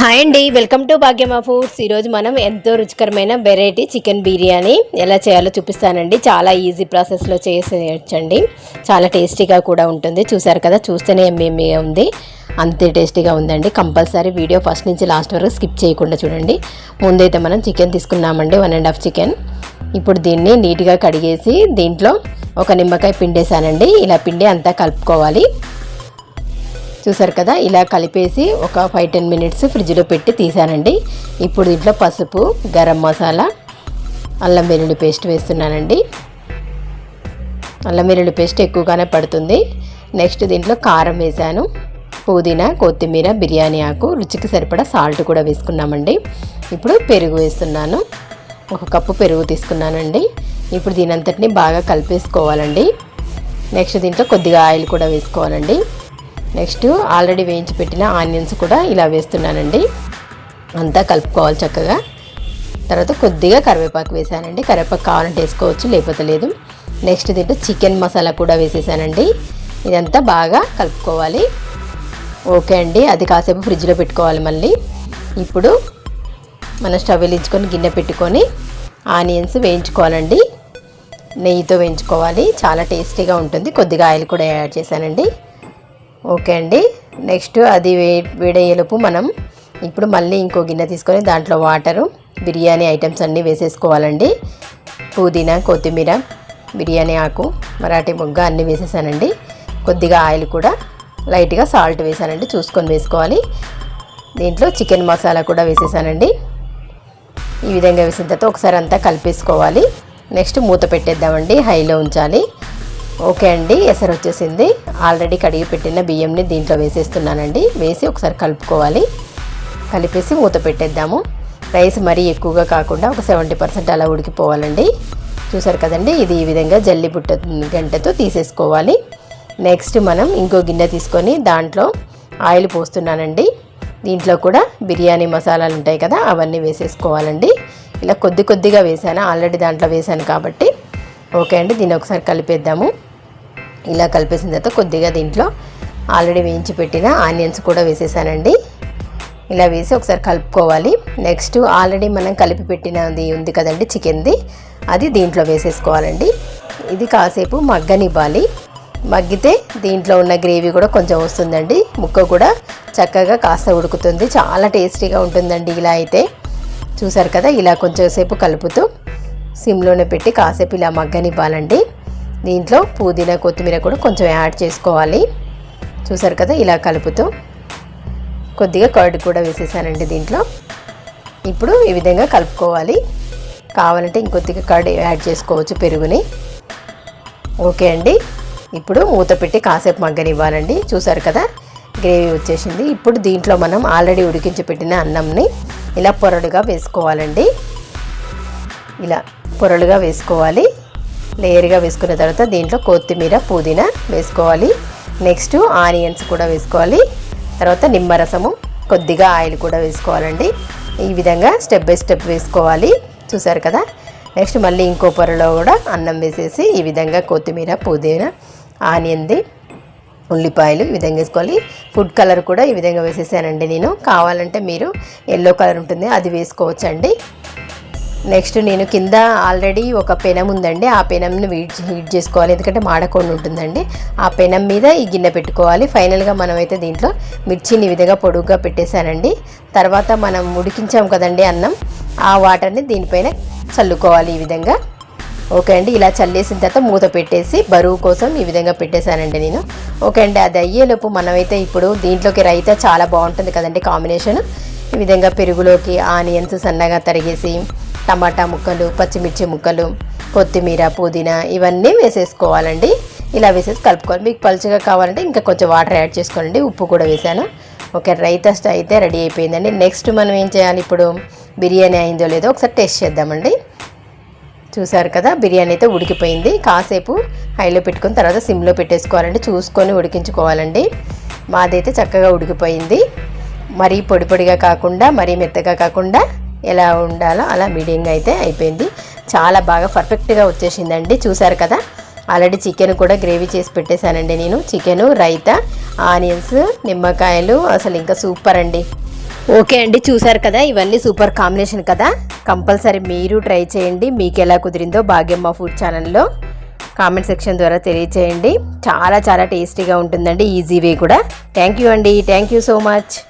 Hi అండి welcome to భాగ్యమా foods. ఈరోజు మనం ఎంతో రుచికరమైన వెరైటీ చికెన్ బిర్యానీ ఎలా చేయాలో చూపిస్తానండి. చాలా ఈజీ ప్రాసెస్లో చేసేయచ్చండి. చాలా టేస్టీగా కూడా ఉంటుంది. చూసారు కదా చూస్తేనే ఎంఏమి ఉంది. అంతే టేస్టీగా ఉందండి. కంపల్సరీ వీడియో ఫస్ట్ నుంచి లాస్ట్ వరకు స్కిప్ చేయకుండా చూడండి. ముందైతే మనం చికెన్ తీసుకున్నామండి వన్ అండ్ హాఫ్ చికెన్. ఇప్పుడు దీన్ని నీట్గా కడిగేసి దీంట్లో ఒక నిమ్మకాయ పిండేసానండి ఇలా పిండి అంతా కలుపుకోవాలి. చూసారు కదా ఇలా కలిపేసి ఒక ఫైవ్ టెన్ మినిట్స్ ఫ్రిడ్జ్లో పెట్టి తీసానండి. ఇప్పుడు దీంట్లో పసుపు గరం మసాలా అల్లం వెల్లుల్లి పేస్ట్ వేస్తున్నానండి. అల్లం వెల్లుల్లి పేస్ట్ ఎక్కువగానే పడుతుంది. నెక్స్ట్ దీంట్లో కారం వేసాను. పుదీనా కొత్తిమీర బిర్యానీ ఆకు రుచికి సరిపడా సాల్ట్ కూడా వేసుకున్నామండి. ఇప్పుడు పెరుగు వేస్తున్నాను. ఒక కప్పు పెరుగు తీసుకున్నానండి. ఇప్పుడు దీనంతటిని బాగా కలిపేసుకోవాలండి. నెక్స్ట్ దీంట్లో కొద్దిగా ఆయిల్ కూడా వేసుకోవాలండి. నెక్స్ట్ ఆల్రెడీ వేయించి పెట్టిన ఆనియన్స్ కూడా ఇలా వేస్తున్నానండి. అంతా కలుపుకోవాలి చక్కగా. తర్వాత కొద్దిగా కరివేపాకు వేసానండి. కరివేపాకు కావాలంటే వేసుకోవచ్చు లేకపోతే లేదు. నెక్స్ట్ దీంట్లో చికెన్ మసాలా కూడా వేసేసానండి. ఇదంతా బాగా కలుపుకోవాలి. ఓకే అండి. అది కాసేపు ఫ్రిడ్జ్లో పెట్టుకోవాలి మళ్ళీ. ఇప్పుడు మనం స్టవ్ వెలించుకొని గిన్నె పెట్టుకొని ఆనియన్స్ వేయించుకోవాలండి. నెయ్యితో వేయించుకోవాలి. చాలా టేస్టీగా ఉంటుంది. కొద్దిగా ఆయిల్ కూడా యాడ్ చేశానండి. ఓకే అండి. నెక్స్ట్ అది వే వేడయ్యేలోపు మనం ఇప్పుడు మళ్ళీ ఇంకో గిన్నె తీసుకొని దాంట్లో వాటరు బిర్యానీ ఐటమ్స్ అన్నీ వేసేసుకోవాలండి. పుదీనా కొత్తిమీర బిర్యానీ ఆకు మరాఠీ మొగ్గ అన్నీ వేసేసానండి. కొద్దిగా ఆయిల్ కూడా లైట్గా సాల్ట్ వేసానండి చూసుకొని వేసుకోవాలి. దీంట్లో చికెన్ మసాలా కూడా వేసేసానండి. ఈ విధంగా వేసిన తర్వాత ఒకసారి అంతా కలిపేసుకోవాలి. నెక్స్ట్ మూత పెట్టేద్దామండి హైలో ఉంచాలి. ఓకే అండి ఎసరు వచ్చేసింది. ఆల్రెడీ కడిగి పెట్టిన బియ్యంని దీంట్లో వేసేస్తున్నానండి. వేసి ఒకసారి కలుపుకోవాలి. కలిపేసి మూత పెట్టేద్దాము. రైస్ మరీ ఎక్కువగా కాకుండా ఒక సెవెంటీ పర్సెంట్ అలా ఉడికిపోవాలండి. చూసారు కదండి ఇది ఈ విధంగా జల్లి బుట్ట గంటతో తీసేసుకోవాలి. నెక్స్ట్ మనం ఇంకో గిన్నె తీసుకొని దాంట్లో ఆయిల్ పోస్తున్నానండి. దీంట్లో కూడా బిర్యానీ మసాలాలు ఉంటాయి కదా అవన్నీ వేసేసుకోవాలండి. ఇలా కొద్ది కొద్దిగా వేసాను ఆల్రెడీ దాంట్లో వేసాను కాబట్టి. ఓకే అండి దీన్ని ఒకసారి కలిపేద్దాము. ఇలా కలిపేసిన తర్వాత కొద్దిగా దీంట్లో ఆల్రెడీ వేయించి పెట్టిన ఆనియన్స్ కూడా వేసేసానండి. ఇలా వేసి ఒకసారి కలుపుకోవాలి. నెక్స్ట్ ఆల్రెడీ మనం కలిపి పెట్టినది ఉంది కదండి చికెన్ది. అది దీంట్లో వేసేసుకోవాలండి. ఇది కాసేపు మగ్గనివ్వాలి. మగ్గితే దీంట్లో ఉన్న గ్రేవీ కూడా కొంచెం వస్తుందండి. ముక్క కూడా చక్కగా కాస్త ఉడుకుతుంది. చాలా టేస్టీగా ఉంటుందండి ఇలా అయితే. చూసారు కదా ఇలా కొంచెంసేపు కలుపుతూ సిమ్లోనే పెట్టి కాసేపు ఇలా మగ్గనివ్వాలండి. దీంట్లో పుదీనా కొత్తిమీర కూడా కొంచెం యాడ్ చేసుకోవాలి. చూసారు కదా ఇలా కలుపుతూ కొద్దిగా కర్డ్ కూడా వేసేసానండి దీంట్లో. ఇప్పుడు ఈ విధంగా కలుపుకోవాలి. కావాలంటే ఇంకొద్దిగా కర్డ్ యాడ్ చేసుకోవచ్చు పెరుగుని. ఓకే అండి. ఇప్పుడు మూత పెట్టి కాసేపు మగ్గనివ్వాలండి. చూసారు కదా గ్రేవీ వచ్చేసింది. ఇప్పుడు దీంట్లో మనం ఆల్రెడీ ఉడికించి పెట్టిన అన్నంని ఇలా పొరలుగా వేసుకోవాలండి. ఇలా పొరలుగా వేసుకోవాలి. లేయర్గా వేసుకున్న తర్వాత దీంట్లో కొత్తిమీర పుదీనా వేసుకోవాలి. నెక్స్ట్ ఆనియన్స్ కూడా వేసుకోవాలి. తర్వాత నిమ్మరసము కొద్దిగా ఆయిల్ కూడా వేసుకోవాలండి. ఈ విధంగా స్టెప్ బై స్టెప్ వేసుకోవాలి. చూసారు కదా? నెక్స్ట్ మళ్ళీ ఇంకో పొరలో కూడా అన్నం వేసేసి ఈ విధంగా కొత్తిమీర పుదీనా ఆనియన్ది ఉల్లిపాయలు ఈ విధంగా వేసుకోవాలి. ఫుడ్ కలర్ కూడా ఈ విధంగా వేసేసానండి నేను. కావాలంటే మీరు ఎల్లో కలర్ ఉంటుంది అది వేసుకోవచ్చండి. నెక్స్ట్ నేను కింద ఆల్రెడీ ఒక పెనం ఉందండి. ఆ పెనంను వీడ్ హీట్ చేసుకోవాలి. ఎందుకంటే మాడకుండా ఉంటుందండి. ఆ పెనం మీద ఈ గిన్నె పెట్టుకోవాలి. ఫైనల్గా మనమైతే దీంట్లో మిర్చిని ఈ విధంగా పొడుగ్గా పెట్టేశానండి. తర్వాత మనం ఉడికించాం కదండి అన్నం. ఆ వాటర్ని దీనిపైన చల్లుకోవాలి ఈ విధంగా. ఓకే అండి. ఇలా చల్లేసిన తర్వాత మూత పెట్టేసి బరువు కోసం ఈ విధంగా పెట్టేశానండి నేను. ఓకే అండి. అది అయ్యేలోపు మనమైతే ఇప్పుడు దీంట్లోకి రైతా చాలా బాగుంటుంది కదండి కాంబినేషన్. ఈ విధంగా పెరుగులోకి ఆనియన్స్ సన్నగా తరిగేసి టమాటా ముక్కలు పచ్చిమిర్చి ముక్కలు కొత్తిమీర పుదీనా ఇవన్నీ వేసేసుకోవాలండి. ఇలా వేసేసి కలుపుకోవాలి. మీకు పలుచగా కావాలంటే ఇంకా కొంచెం వాటర్ యాడ్ చేసుకోండి ఉప్పు కూడా వేసాను. ఓకే రైతస్ట్ అయితే రెడీ అయిపోయిందండి. నెక్స్ట్ మనం ఏం చేయాలి ఇప్పుడు? బిర్యానీ అయిందో లేదో ఒకసారి టేస్ట్ చేద్దామండి. చూసారు కదా బిర్యానీ అయితే ఉడికిపోయింది. కాసేపు హైలో పెట్టుకుని తర్వాత సిమ్లో పెట్టేసుకోవాలండి. చూసుకొని ఉడికించుకోవాలండి. మాదైతే చక్కగా ఉడికిపోయింది. మరీ పొడి పొడిగా కాకుండా మరీ మెత్తగా కాకుండా ఎలా ఉండాలో అలా మీడియంగా అయితే అయిపోయింది. చాలా బాగా పర్ఫెక్ట్గా వచ్చేసిందండి. చూసారు కదా? ఆల్రెడీ చికెన్ కూడా గ్రేవీ చేసి పెట్టేశానండి నేను. చికెను రైతా ఆనియన్స్ నిమ్మకాయలు అసలు ఇంకా సూపర్ అండి. ఓకే అండి చూసారు కదా? ఇవన్నీ సూపర్ కాంబినేషన్ కదా? కంపల్సరీ మీరు ట్రై చేయండి. మీకు ఎలా కుదిరిందో భాగ్యమ్మ ఫుడ్ ఛానల్లో. కామెంట్ సెక్షన్ ద్వారా తెలియచేయండి. చాలా చాలా టేస్టీగా ఉంటుందండి. ఈజీ వే కూడా. థ్యాంక్ యూ అండి. Thank you so much.